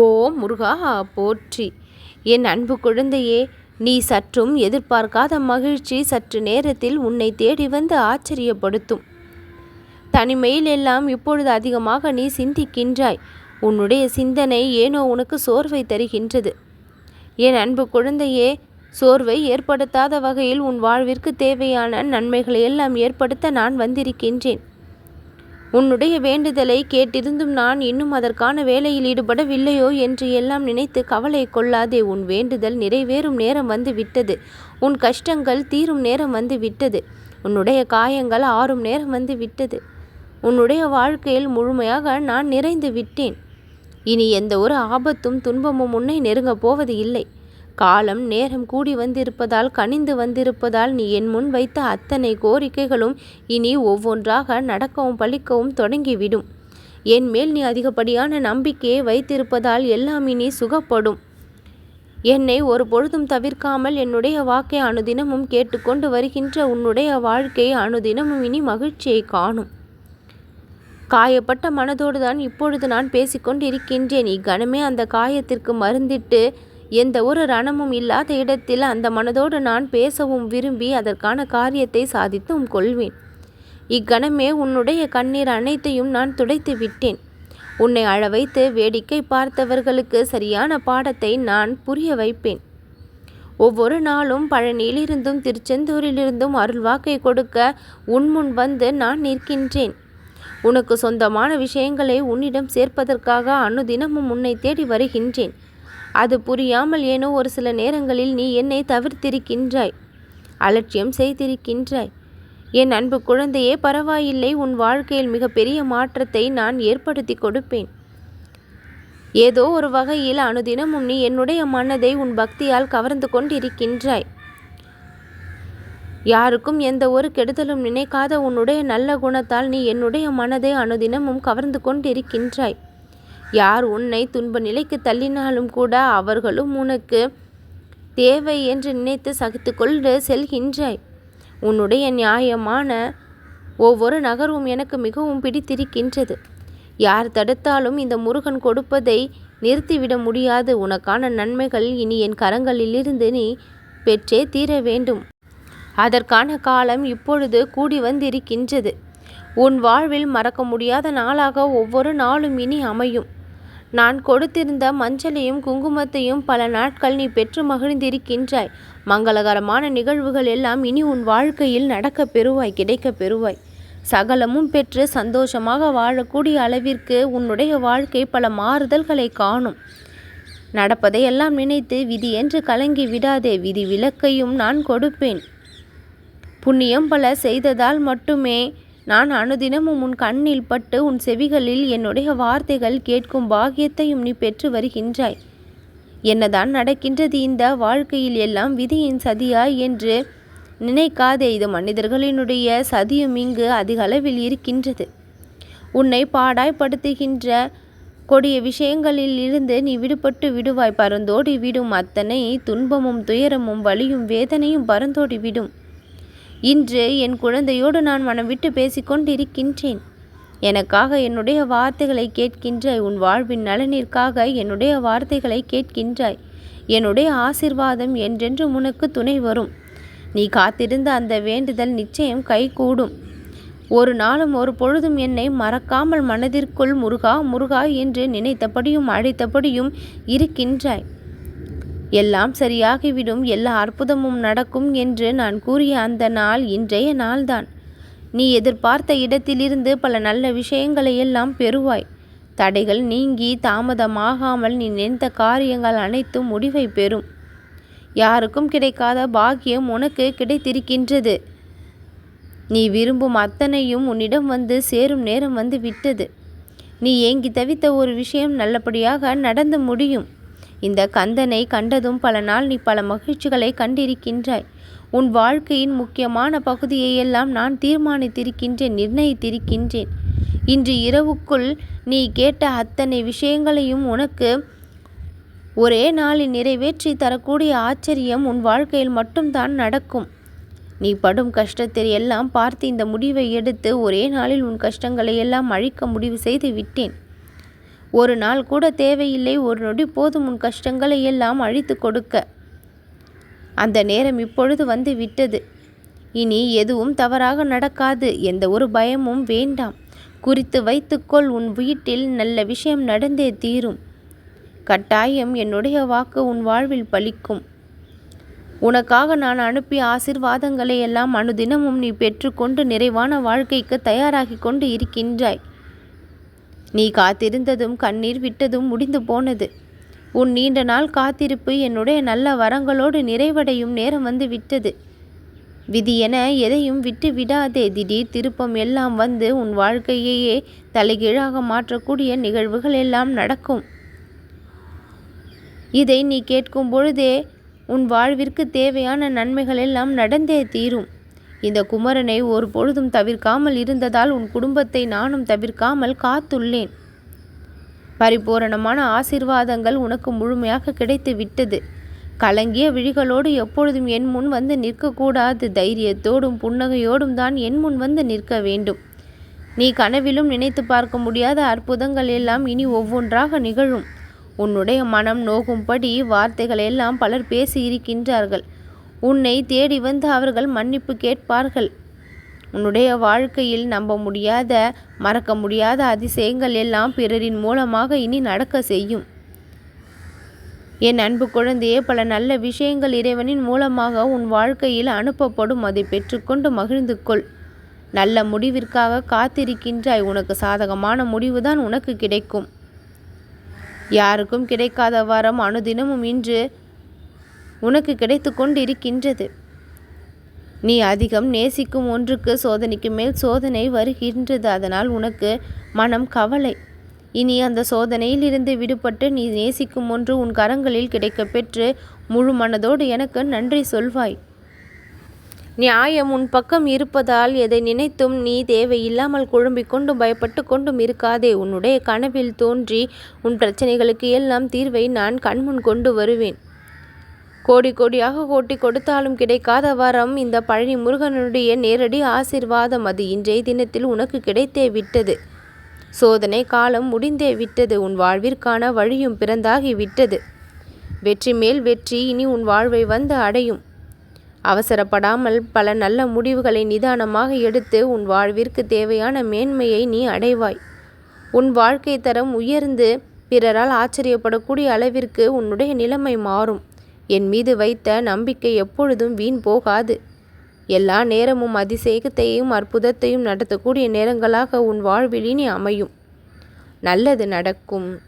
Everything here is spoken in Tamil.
ஓ முருகா போற்றி. என் அன்பு குழந்தையே நீ சற்றும் எதிர்பார்க்காத மகிழ்ச்சி சற்று நேரத்தில் உன்னை தேடி வந்து ஆச்சரியப்படுத்தும். தனிமையில் எல்லாம் இப்பொழுது அதிகமாக நீ சிந்திக்கின்றாய். உன்னுடைய சிந்தனை ஏனோ உனக்கு சோர்வை தருகின்றது. என் அன்பு குழந்தையே சோர்வை ஏற்படுத்தாத வகையில் உன் வாழ்விற்கு தேவையான நன்மைகளை எல்லாம் ஏற்படுத்த நான் வந்திருக்கின்றேன். உன்னுடைய வேண்டுதலை கேட்டிருந்தும் நான் இன்னும் அதற்கான வேலையில் ஈடுபடவில்லையோ என்று எல்லாம் நினைத்து கவலை கொள்ளாதே. உன் வேண்டுதல் நிறைவேறும் நேரம் வந்து விட்டது. உன் கஷ்டங்கள் தீரும் நேரம் வந்து விட்டது. உன்னுடைய காயங்கள் ஆறும் நேரம் வந்து விட்டது. உன்னுடைய வாழ்க்கையில் முழுமையாக நான் நிறைந்து விட்டேன். இனி எந்த ஒரு ஆபத்தும் துன்பமும் உன்னை நெருங்கப் போவது இல்லை. காலம் நேரம் கூடி வந்திருப்பதால் கனிந்து வந்திருப்பதால் நீ என் முன் வைத்த அத்தனை கோரிக்கைகளும் இனி ஒவ்வொன்றாக நடக்கவும் பழிக்கவும் தொடங்கிவிடும். என் மேல் நீ அதிகப்படியான நம்பிக்கையை வைத்திருப்பதால் எல்லாம் இனி சுகப்படும். என்னை ஒரு பொழுதும் தவிர்க்காமல் என்னுடைய வாக்கை அனுதினமும் கேட்டுக்கொண்டு வருகின்ற உன்னுடைய வாழ்க்கை அனுதினமும் இனி மகிழ்ச்சியை காணும். காயப்பட்ட மனதோடு தான் இப்பொழுது நான் பேசிக்கொண்டு இருக்கின்றேன் இக்கணமே அந்த காயத்திற்கு மருந்திட்டு எந்த ஒரு ரணமும் இல்லாத இடத்தில் அந்த மனதோடு நான் பேசவும் விரும்பி அதற்கான காரியத்தை சாதித்தும் கொள்வேன். இக்கணமே உன்னுடைய கண்ணீர் அனைத்தையும் நான் துடைத்து விட்டேன். உன்னை அழ வைத்து வேடிக்கை பார்த்தவர்களுக்கு சரியான பாடத்தை நான் புரிய வைப்பேன். ஒவ்வொரு நாளும் பழனியிலிருந்தும் திருச்செந்தூரிலிருந்தும் அருள்வாக்கை கொடுக்க உன்முன் வந்து நான் நிற்கின்றேன். உனக்கு சொந்தமான விஷயங்களை உன்னிடம் சேர்ப்பதற்காக அனுதினமும் உன்னை தேடி வருகின்றேன். அது புரியாமல் ஏனோ ஒரு சில நேரங்களில் நீ என்னை தவிர்த்திருக்கின்றாய். அலட்சியம் செய்திருக்கின்றாய். என் அன்பு குழந்தையே பரவாயில்லை. உன் வாழ்க்கையில் மிகப்பெரிய மாற்றத்தை நான் ஏற்படுத்தி கொடுப்பேன். ஏதோ ஒரு வகையில் அனுதினமும் நீ என்னுடைய மனதை உன் பக்தியால் கவர்ந்து கொண்டிருக்கின்றாய். யாருக்கும் எந்த ஒரு கெடுதலும் நினைக்காத உன்னுடைய நல்ல குணத்தால் நீ என்னுடைய மனதை அனுதினமும் கவர்ந்து கொண்டிருக்கின்றாய். யார் உன்னை துன்ப நிலைக்கு தள்ளினாலும் கூட அவர்களும் உனக்கு தேவை என்று நினைத்து சகித்து கொண்டு செல்கின்றாய். உன்னுடைய நியாயமான ஒவ்வொரு நகர்வும் எனக்கு மிகவும் பிடித்திருக்கின்றது. யார் தடுத்தாலும் இந்த முருகன் கொடுப்பதை நிறுத்திவிட முடியாது. உனக்கான நன்மைகள் இனி என் கரங்களிலிருந்து நீ பெற்றே தீர வேண்டும். அதற்கான காலம் இப்பொழுது கூடி வந்திருக்கின்றது. உன் வாழ்வில் மறக்க முடியாத நாளாக ஒவ்வொரு நாளும் இனி அமையும். நான் கொடுத்திருந்த மஞ்சளையும் குங்குமத்தையும் பல நாட்கள் நீ பெற்று மகிழ்ந்திருக்கின்றாய். மங்களகரமான நிகழ்வுகள் எல்லாம் இனி உன் வாழ்க்கையில் நடக்க பெறுவாய் கிடைக்க பெறுவாய். சகலமும் பெற்று சந்தோஷமாக வாழக்கூடிய அளவிற்கு உன்னுடைய வாழ்க்கை பல மாறுதல்களை காணும். நடப்பதையெல்லாம் நினைத்து விதி என்று கலங்கி விடாதே விதி விலக்கையும் நான் கொடுப்பேன். புண்ணியம் பல செய்ததால் மட்டுமே நான் அனுதினமும் உன் கண்ணில் பட்டு உன் செவிகளில் என்னுடைய வார்த்தைகள் கேட்கும் பாக்கியத்தையும் நீ பெற்று வருகின்றாய். என்னதான் நடக்கின்றது இந்த வாழ்க்கையில் எல்லாம் விதியின் சதியா என்று நினைக்காதே இது மனிதர்களினுடைய சதியும் இங்கு அதிகளவில் இருக்கின்றது. உன்னை பாடாய்படுத்துகின்ற கொடிய விஷயங்களில் இருந்து நீ விடுபட்டு விடுவாய் பரந்தோடி விடும் அத்தனை துன்பமும் துயரமும் வலியும் வேதனையும் பரந்தோடி விடும் இன்று என் குழந்தையோடு நான் மனம் விட்டு பேசிக்கொண்டிருக்கின்றேன் எனக்காக என்னுடைய வார்த்தைகளை கேட்கின்றாய். உன் வாழ்வின் நலனிற்காக என்னுடைய வார்த்தைகளை கேட்கின்றாய். என்னுடைய ஆசிர்வாதம் என்றென்றும் உனக்கு துணை வரும். நீ காத்திருந்த அந்த வேண்டுதல் நிச்சயம் கைகூடும். ஒரு நாளும் ஒரு பொழுதும் என்னை மறக்காமல் மனதிற்குள் முருகா முருகா என்று நினைத்தபடியும் அழைத்தபடியும் இருக்கின்றாய். எல்லாம் சரியாகிவிடும் எல்லா அற்புதமும் நடக்கும் என்று நான் கூறிய அந்த நாள் இன்றைய நாள்தான். நீ எதிர்பார்த்த இடத்திலிருந்து பல நல்ல விஷயங்களை எல்லாம் பெறுவாய். தடைகள் நீங்கி தாமதமாகாமல் நீ நினைத்த காரியங்கள் அனைத்தும் முடிவை பெறும். யாருக்கும் கிடைக்காத பாக்கியம் உனக்கு கிடைத்திருக்கின்றது. நீ விரும்பும் அத்தனையும் உன்னிடம் வந்து சேரும் நேரம் வந்து விட்டது. நீ ஏங்கி தவித்த ஒரு விஷயம் நல்லபடியாக நடந்து முடியும். இந்த கந்தனை கண்டதும் பல நாள் நீ பல மகிழ்ச்சிகளை கண்டிருக்கின்றாய். உன் வாழ்க்கையின் முக்கியமான பகுதியை எல்லாம் நான் தீர்மானித்திருக்கின்றேன் நிர்ணயித்திருக்கின்றேன். இன்று இரவுக்குள் நீ கேட்ட அத்தனை விஷயங்களையும் உனக்கு ஒரே நாளில் நிறைவேற்றி தரக்கூடிய ஆச்சரியம் உன் வாழ்க்கையில் மட்டும்தான் நடக்கும். நீ படும் கஷ்டத்தை எல்லாம் பார்த்து இந்த முடிவை எடுத்து ஒரே நாளில் உன் கஷ்டங்களை எல்லாம் அழிக்க முடிவு செய்து விட்டேன். ஒரு நாள் கூட தேவையில்லை ஒரு நொடி போதும் உன் கஷ்டங்களை எல்லாம் அழித்து கொடுக்க. அந்த நேரம் இப்பொழுது வந்து விட்டது. இனி எதுவும் தவறாக நடக்காது எந்த ஒரு பயமும் வேண்டாம். குறித்து வைத்துக்கொள் உன் வீட்டில் நல்ல விஷயம் நடந்தே தீரும். கட்டாயம் என்னுடைய வாக்கு உன் வாழ்வில் பலிக்கும். உனக்காக நான் அனுப்பிய ஆசிர்வாதங்களை எல்லாம் அனுதினமும் நீ பெற்றுக்கொண்டு நிறைவான வாழ்க்கைக்கு தயாராகி கொண்டு இருக்கின்றாய். நீ காத்திருந்ததும் கண்ணீர் விட்டதும் முடிந்து போனது. உன் நீண்ட நாள் காத்திருப்பு என்னுடைய நல்ல வரங்களோடு நிறைவடையும் நேரம் வந்து விட்டது. விதி என எதையும் விட்டு விடாதே திடீர் திருப்பம் எல்லாம் வந்து உன் வாழ்க்கையையே தலைகீழாக மாற்றக்கூடிய நிகழ்வுகள் எல்லாம் நடக்கும். இதை நீ கேட்கும் பொழுதே உன் வாழ்விற்கு தேவையான நன்மைகள் எல்லாம் நடந்தே தீரும். இந்த குமரனை ஒரு பொழுதும் தவிர்க்காமல் இருந்ததால் உன் குடும்பத்தை நானும் தவிர்க்காமல் காத்துள்ளேன். பரிபூரணமான ஆசிர்வாதங்கள் உனக்கு முழுமையாக கிடைத்து விட்டது. கலங்கிய விழிகளோடு எப்பொழுதும் என் முன் வந்து நிற்கக்கூடாது. தைரியத்தோடும் புன்னகையோடும் தான் என் முன் வந்து நிற்க வேண்டும். நீ கனவிலும் நினைத்து பார்க்க முடியாத அற்புதங்கள் எல்லாம் இனி ஒவ்வொன்றாக நிகழும். உன்னுடைய மனம் நோகும்படி வார்த்தைகள் எல்லாம் பலர் பேசி இருக்கின்றார்கள் உன்னை தேடி வந்து அவர்கள் மன்னிப்பு கேட்பார்கள். உன்னுடைய வாழ்க்கையில் நம்ப முடியாத மறக்க முடியாத அதிசயங்கள் எல்லாம் பிறரின் மூலமாக இனி நடக்க செய்யும். என் அன்பு குழந்தையே பல நல்ல விஷயங்கள் இறைவனின் மூலமாக உன் வாழ்க்கையில் அனுப்பப்படும். அதை பெற்றுக்கொண்டு மகிழ்ந்து கொள். நல்ல முடிவிற்காக காத்திருக்கின்றாய். உனக்கு சாதகமான முடிவுதான் உனக்கு கிடைக்கும். யாருக்கும் கிடைக்காத வாரம் அனுதினமும் இன்று உனக்கு கிடைத்து கொண்டிருக்கின்றது நீ அதிகம் நேசிக்கும் ஒன்றுக்கு சோதனைக்கு மேல் சோதனை வருகின்றது. அதனால் உனக்கு மனம் கவலை. இனி அந்த சோதனையில் இருந்து விடுபட்டு நீ நேசிக்கும் ஒன்று உன் கரங்களில் கிடைக்கப்பெற்று முழு மனதோடு எனக்கு நன்றி சொல்வாய். நியாயம் உன் பக்கம் இருப்பதால் எதை நினைத்தும் நீ தேவையில்லாமல் குழம்பிக் கொண்டும் பயப்பட்டு கொண்டும் இருக்காதே. உன்னுடைய கனவில் தோன்றி உன் பிரச்சனைகளுக்கு எல்லாம் தீர்வை நான் கண்முன் கொண்டு வருவேன். கோடி கோடியாக கோட்டி கொடுத்தாலும் கிடைக்காத வரம் இந்த பழனி முருகனுடைய நேரடி ஆசிர்வாதம். அது இன்றைய தினத்தில் உனக்கு கிடைத்தே விட்டது. சோதனை காலம் முடிந்தே விட்டது. உன் வாழ்விற்கான வழியும் பிறந்தாகி விட்டது. வெற்றி மேல் வெற்றி இனி உன் வாழ்வை வந்து அடையும். அவசரப்படாமல் பல நல்ல முடிவுகளை நிதானமாக எடுத்து உன் வாழ்விற்கு தேவையான மேன்மையை நீ அடைவாய். உன் வாழ்க்கை தரம் உயர்ந்து பிறரால் ஆச்சரியப்படக்கூடிய அளவிற்கு உன்னுடைய நிலைமை மாறும். என் மீது வைத்த நம்பிக்கை எப்பொழுதும் வீண் போகாது. எல்லா நேரமும் அதிசேகத்தையும் அற்புதத்தையும் நடத்தக்கூடிய நேரங்களாக உன் வாழ்வில் இனி அமையும். நல்லது நடக்கும்.